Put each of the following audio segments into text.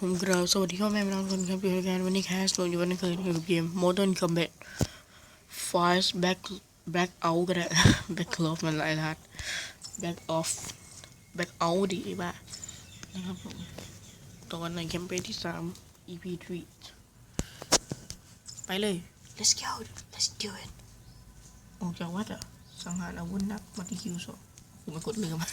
ผมกราบสวัสดีพ่อแม่พี่น้องทุกคนครับอยู่ในการวันนี้แคสต์อยู่วันนี้เคยอยู่กับเกม Modern Combat Fires Back Back Out ก็ได้ Back Off มันหลายรหัส Back Off Back Out ดีบ้านะครับผมตอนในแคมเปญที่ 3 EP 3ไปเลย let's go let's do it ออกจากวัดอะสังหารอาวุธนักมาที่คิวสองผมไม่กดเรือมา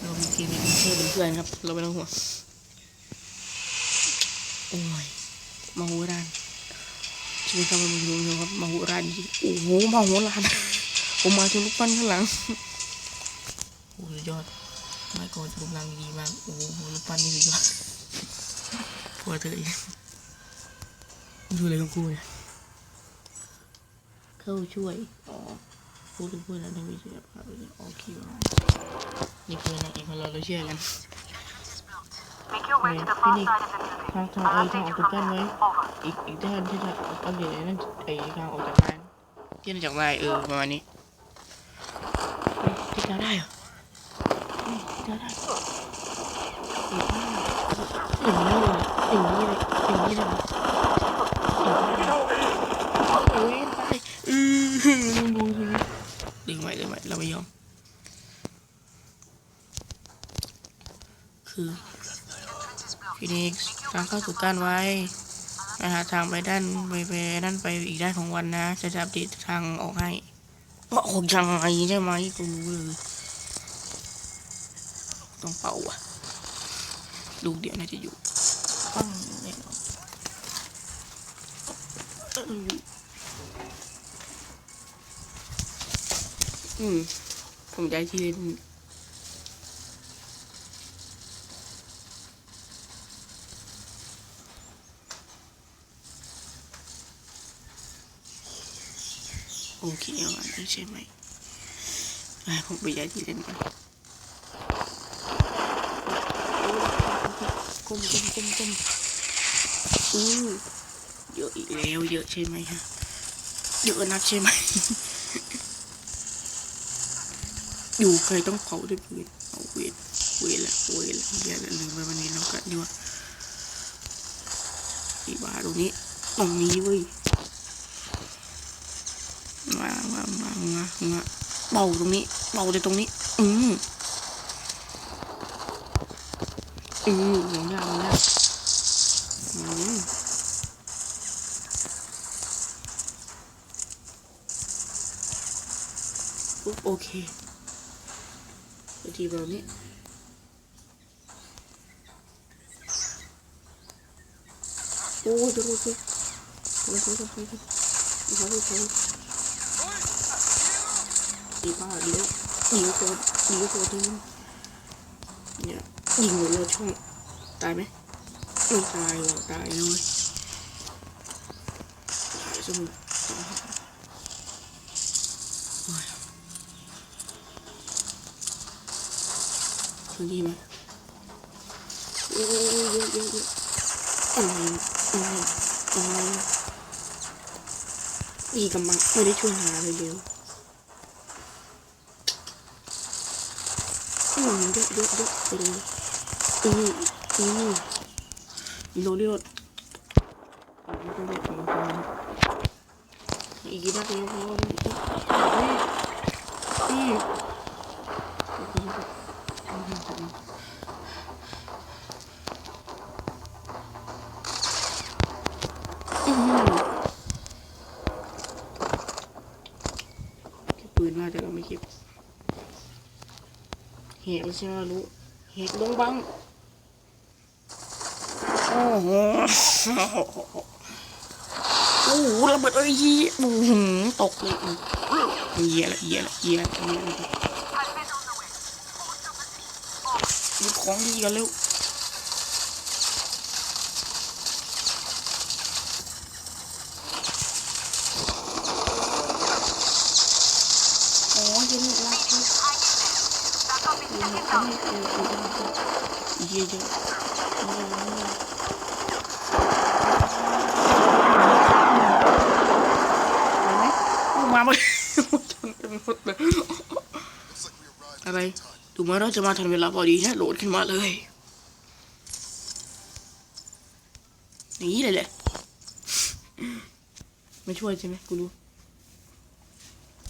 เรามีทีม เป็นเพื่อนครับ เราไม่ต้องห่วงโอ้ยมาโหรานชีวิตเราเป็นอยู่ครับมาโหรานจริงโอ้โหมาโหรานผมมาถึงลูกปั้นข้างหลังโอ้สุดยอดไม่ก่อนจะกำลังดีมากโอ้โหลูกปั้นนี่สุดยอดพอเธออีกดูอะไรของกูเนี่ยเข้าช่วยอ๋อ พูดถึงพูดแล้วได้ไม่ใช่ภาพเลยโอเคนี่คือนางเอกของเราเราเชื่อกัน Make your way to the far Phoenix. side of the building. ทางทาง I'll ไอ้ทาง update อ you อกจาก from บ้านไว้ there. Over. อีกอีกด้านที่จะอัปเดตนั่นไอ้ทางออกจากบ้านที่นั่นจากบ้านเออประมาณนี้เฮ้ยที่เราได้เหรอเฮ้ยที่เราได้เฮ้ยอย่างนี้เลยอย่างนี้เลยอย่างนี้เลยโอ้ยตายอือดูสิดึงไว้ดึงไว้เราไม่ยอม คือฟินิกซ์ทางเข้าสู่ก้านไว้ไปหาทางไปด้านไปไปด้านไปอีกด้านของวันนะจะจะอัปเดตทางออกให้ว่าออกยังไงใช่ไหมกูรู้เลยต้องเป่าอะลูกเดียวน่าจะอยู่ปังแน่นอนเอออยู่อืมผมย้ายที่เล่น โอเคเอาอันนี้ใช่ไหมอะผมไปย้ายที่เล่นก่อนก้มก้มก้มกมอือเยอะอีกแล้วเยอะใช่ไหมฮะ เยอะนักใช่ไหม อยู่ใครต้องเผาด้วยปืนเอาเวทเวทละเวทละเฮียละลืมไปวันนี้แล้วกันดีกว่าอีบาตรงนี้ ตรงนี้เว้ย มามามามามาเบาตรงนี้เบาเลยตรงนี้ อืมอืมอย่างยากอย่างยากอืมปุ๊บโอเคไปทีแบบนี้โอ้ยดูดูดูดูดูดูดูดูดู ดีบ้าเลี้ยวเลี้ยวตัวเลี้ยวตัวที่เนี่ยยิงหมดเลยช่องตายไหมไม่ตายหรอกตายเลยตายสมุดพื้นที่ไหมโอ้ยเยอะเยอะเยอะอะไรอะไรอะไรอีกำลังไม่ได้ช่วยหาเลยเร็ว อืม เยอะเยอะเยอะไปเลยอืมอืมโรเลียดอีกกี่นัดเดียวพออืมอืมเก็บปืนมาแต่เราไม่เก็บ เหกใช่ไหมรู้เหกลงบังโอ้โหโอ้โหระเบิดเอ้ยยี่โอ้โหตกเลยเยี่ยละเยี่ยละเยี่ยละเยี่ยละหยิบของดีกันเร็วโอ้ยยังไม่ เยอะไร Looks like we arrived อะไรดูเหมือนเราจะมาทันเวลาพอดีนะโหลดขึ้นมาเลยอย่างนี้เลยแหละไม่ช่วยใช่ไหมกูรู้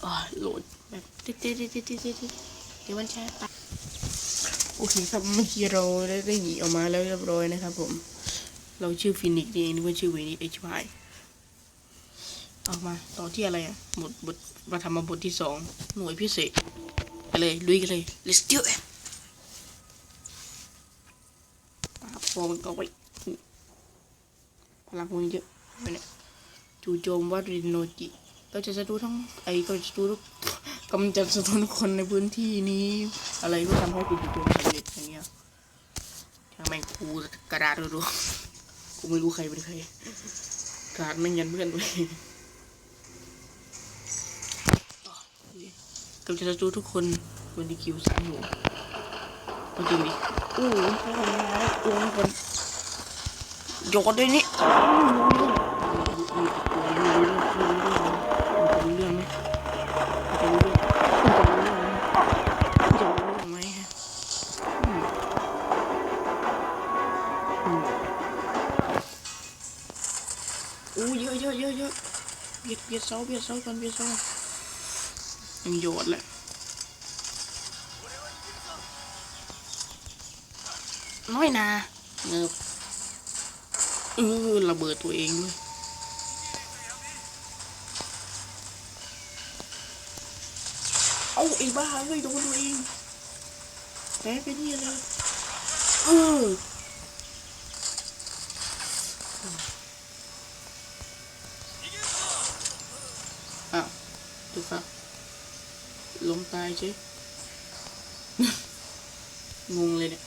อ่าโหลดแบบติ๊ดติ๊ดติ๊ดติ๊ดติ๊ดติ๊ด เดี๋ยวมันแช่ไปโอเคครับเมื่อกี้เราได้ได้หนีออกมาแล้วเรียบร้อยนะครับ ผม เราชื่อฟินิกนี่เองนึกว่าชื่อเวนิสเอชพายเอามาต่อที่อะไรอะบทบทมาทำมาบทที่สองหน่วยพิเศษไปเลยลุยกันเลย let's do it อะพอมันก็ไว้พลังมันเยอะไปเนี่ยจู่โจมวัดรินโนจิ ก็จะจะดูทั้งไอ้ก็จะดูทุก กำจัดศัตรูทุกคนในพื้นที่นี้ อะไรก็ทำให้เป็นจู่โจมสำเร็จอย่างเงี้ยทางแม่งกูกระดาษดูๆกูไม่รู้ใครเป็นใครกระดาษแม่งยันเพื่อนไปกำจัดศัตรูทุกคนบนดีคิวสามหมู่เอาจริงดิอู้หูพ่อมาแล้วตัวนี้คนโยนด้วยนี่าเบียดเสากันเบียดเสายังโยนแหละน้อยนาเงือบเออระเบิดตัวเองด้วยเอาไอ้บ้าเฮ้ยโดนตัวเองแพ้ไปนี่เลยเออาวดูครับลม ตายใช่งงเลยเนี่ย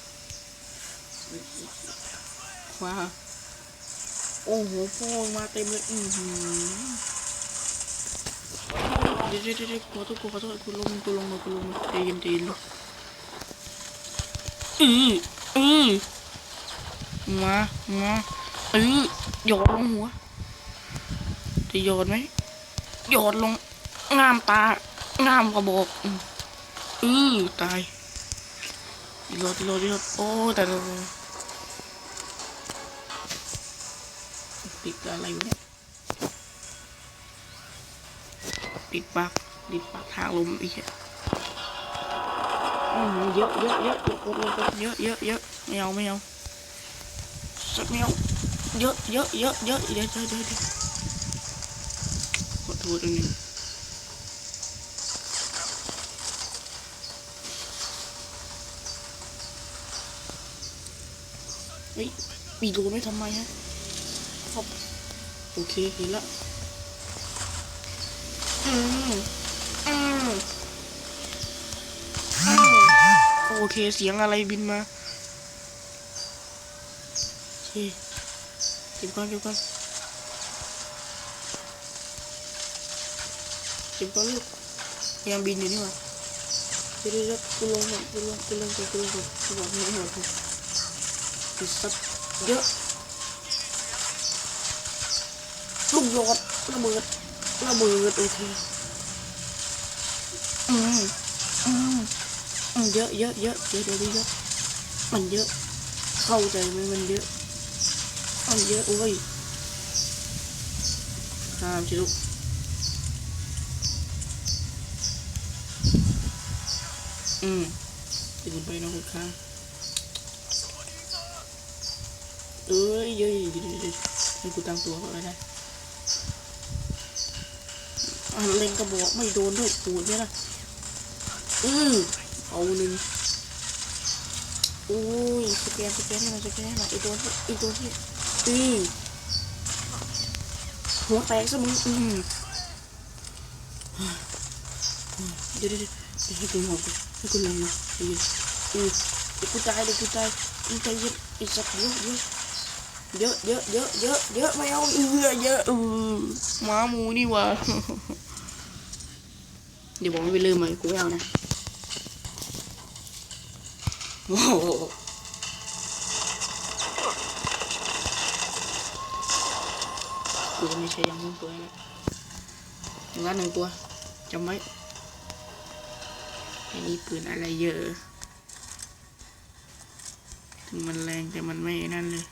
ว้าโอ้โหโป้งมาเต็มเลยอือหือเดี๋ยวเดี๋ยวเดี๋ยวขอโทษขอโทษกูลงกูลงมากูลงมาใจเย็นใจเย็นลูกอืออือมามาอือหยอดลงหัวจะหยอดไหมหยอดลงงามตา งามกระบอกอือตายหยอดหยอดหยอดโอ้แต่ละปิดอะไรอยู่เนี่ยปิดปากปิดปากทางลมอีกอะอืมเยอะเยอะเยอะเยอะเยอะเยอะไม่เอาไม่เอาสักไม่เอาเยอะเยอะเยอะเยอะเดี๋ยวเดี๋ยวเดี๋ยวเดี๋ยวขอโทษตรงนี้เฮ้ยปีโดนไม่ทำไมฮะครับโอเคเห็นละอืมอืมอืมโอเคเสียงอะไรบินมาโอเคเก็บก่อนเก็บก่อนเก็บก่อนลูกยังบินอยู่นี่หว่าเดี๋ยวเดี๋ยวเดี๋ยวกูลงก่อนกูลงกูลงก่อนกูลงก่อนกูบอกไม่หมด เลยติดซับเยอะลูกโยดระเบิดระเบิดโอเคอืมอืมอืมเยอะเยอะเยอะเยอะเยอะเยอะมันเยอะ เข้าใจไหมมันเยอะมันเยอะโอ้ยข้ามสิลูกอืมตื่นไปนะคุณข้าเอ้ย เยอะเยเดี๋ยวเดี๋ยวให้กูตั้งตัวก่อนก็ได้อะเล็งกระบอกไม่โดนด้วยปูดเนี่ยนะอือเอาหนึ่งโอ้ยสแกนสแกนให้มาสแกนให้มาไอโดนไอโดนที่อือหัวแตกซะมึงอือเดี๋ยวเดี๋ยวให้กูหอบให้กูลงมาเดี๋ยวอือเดี๋ยวกูตายเดี๋ยวกูตายอีใจเย็นอีสัตว์เยอะ เยอะเยอะเยอะเยอะเยอะไม่เอาเยอะเยอะอือหมาหมูนี่หว่าเดี๋ยวบอกไม่ไปลืมเลยกูไม่เอานะโอ้โหกูจะไม่ใช่ยังมุ่งตัวนะหนึ่งละหนึ่งตัวจำไว้ไอ้นี่ปืนอะไรเยอะถึงมันแรงแต่มันไม่นั่นเลย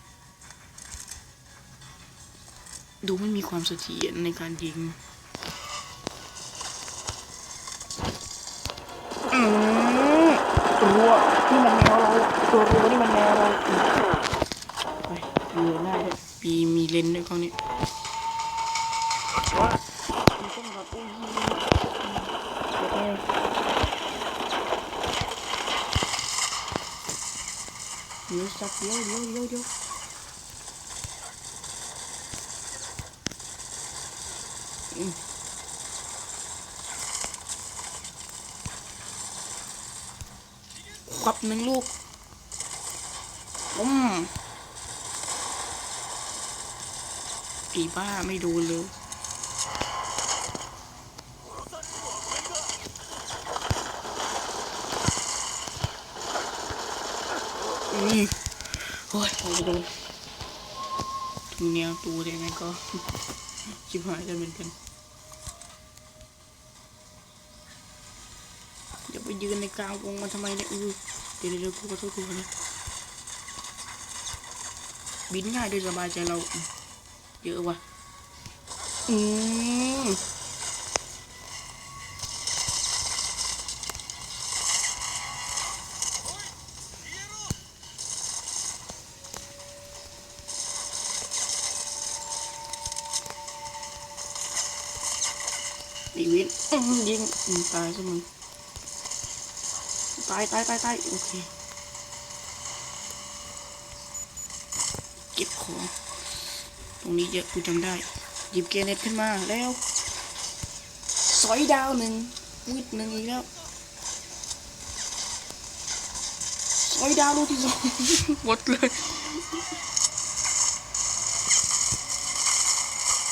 ดูไม่มีความเสถียรในการยิงรัวนี่มันแนวเราตัวรัวนี่มันแนวเราไปเรือหน้าด้วยมีมีเลนด้วยกล้องนี้มีต้องแบบอุ้ยเคเดี๋ยวสักเดี๋ยวเดี๋ยวเดี๋ยวเดี๋ยวอืม ควับ หนึ่งลูกอืมปีบ้าไม่ดูเลยอืมโอ้ยโอ้โดนถึงแนวตัวเลยนะก็ชิบหายกันเหมือนกันอย่าไปยืนในกลางวงมันทำไมเนี่ยอือ เดี๋ยวเดี๋ยวกูขอโทษกูขอโทษบินง่ายด้วยสบายใจเราอืมเยอะว่ะ อืมอีวินอื้อยิงอืมตายซะมึง ตายตายตายตายโอเค เก็บของ ตรงนี้เยอะกูจำได้ หยิบเกเน็ตขึ้นมาแล้วสอยดาวหนึ่งวิดหนึ่งอีกแล้วสอยดาวลูกที่สองหมดเลย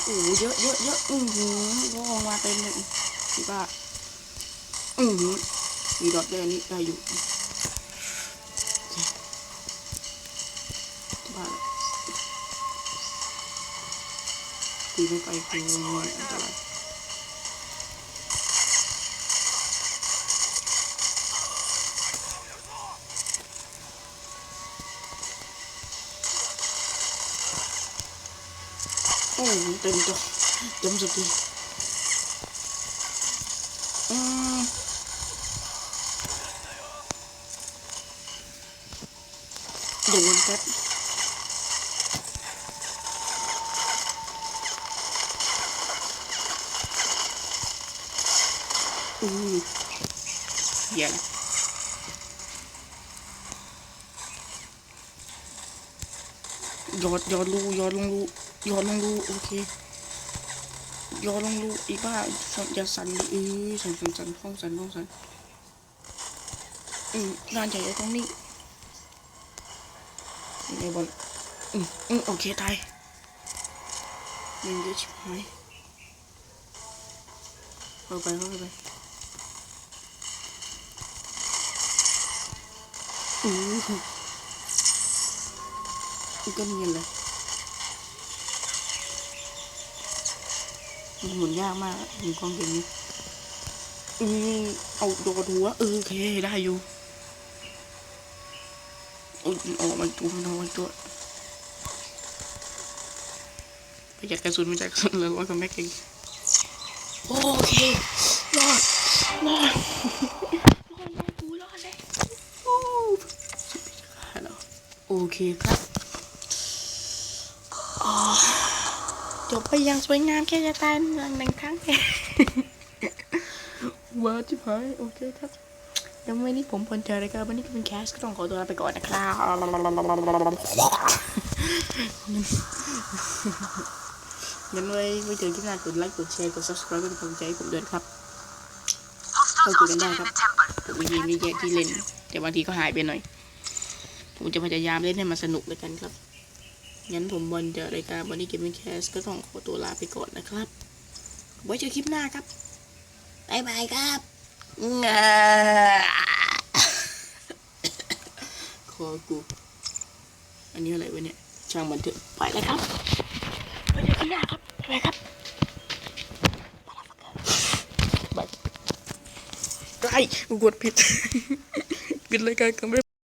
โอ้เยอะเยอะเยอะอือหือวองมาเต็มเลยพี่ป้าอือหือ มีดอทด้วยอันนี้ได้อยู่บ้าตีไม่ไปคืออันตรายโอ้โหเต็มจอเต็มสติอื โดนแป๊บอือเหี้ยละยอดยอดรูยอดลงรูยอดลงรูโอเคยอดลงรูอีบ้าอย่าสั่นดิเออสั่นสั่นสั่นห้องสั่นห้องสั่นอืมงานใหญ่ไอ้ตรงนี้ ยังไงบอลอืมอืมโอเคตายมันเยอะชิบหายเข้าไปเข้าไปอู้หูมันก็เนียนเลยมันหมุนยากมากหมุนกล้องเกมนี้อืมเอาโดดหัวเออโอเคได้อยู่ โอ้ยมันออกมาตัวมันออกมาตัวประหยัดกระสุนไม่จากกระสุนเลยว่ากับแม็กเองโอเครอดรอดรอดแล้วกูรอดแล้วโอ้สุดยโอเคครับจบไปอย่างสวยงามแค่จะตายหนึ่งหนึ่งครั้งแค่ว้าจิบหายโอเคครับ ยังไม่นี่ผมพลเจอรายการวันนี้ก็เป็นแคสก็ต้องขอตัวลาไปก่อนนะครับงั้นไว้ไว้เจอที่หน้ากดไลค์กดแชร์กด subscribe เป็นกำลังใจให้ผมด้วยนะครับ Hostiles Okay, hostage in ganda the temple. ผมมีมีแยะที่เล่น แต่บางทีก็หายไปหน่อย ผมจะพยายามเล่นให้มันสนุกแล้วกันครับงั้นผมบอลเจอรายการวันนี้เกมเป็นแคสก็ต้องขอตัวลาไปก่อนนะครับ ไว้เจอคลิปหน้าครับบ๊ายบายครับงา คอกู อันนี้อะไรวะเนี่ย ช่างมันเถอะ ไปเลยครับ ไปเจอกันหน้าครับ ไปครับบายไอ้กูกดผิด ปิดรายการกันไม่